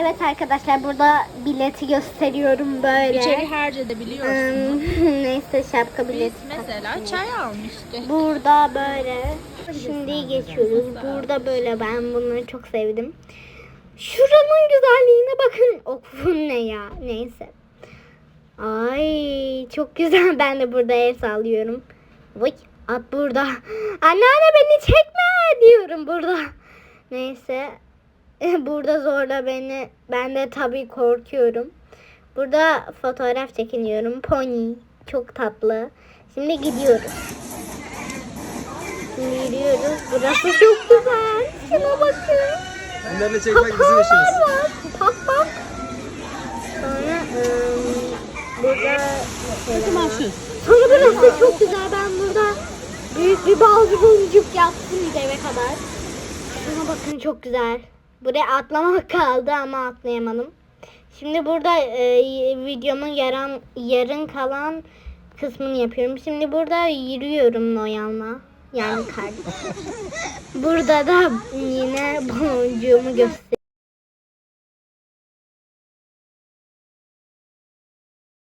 Evet arkadaşlar burada bileti gösteriyorum böyle. İçeri harcayabiliyorsun. Hmm, Neyse şapka Biz bileti. mesela çay almıştık. Burada böyle. Şimdi geçiyoruz. Burada böyle ben bunları çok sevdim. Şuranın güzelliğine bakın. Okun ne ya? Neyse. Ay çok güzel. Ben de burada el sallıyorum. Vay at burada. Anneanne beni çekme diyorum burada. Neyse. Burada zorla beni. Ben de tabii korkuyorum. Burada fotoğraf çekiniyorum. Pony. Çok tatlı. Şimdi gidiyoruz. Şimdi yürüyoruz. Burası çok güzel. Şuna bakın. Bunlarla çekmek bizim işimiz. var. Bak bak. Sonra ım, burada mesela. Sonra burası çok güzel. Ben burada büyük bir balcı boncuk yaptım eve kadar. Şuna bakın çok güzel. Buraya atlamak kaldı ama atlayamadım. Şimdi burada e, videomun yarın, yarın kalan kısmını yapıyorum. Şimdi burada yürüyorum Noyan'la. Yani kardeşim. burada da yine boncuğumu göster.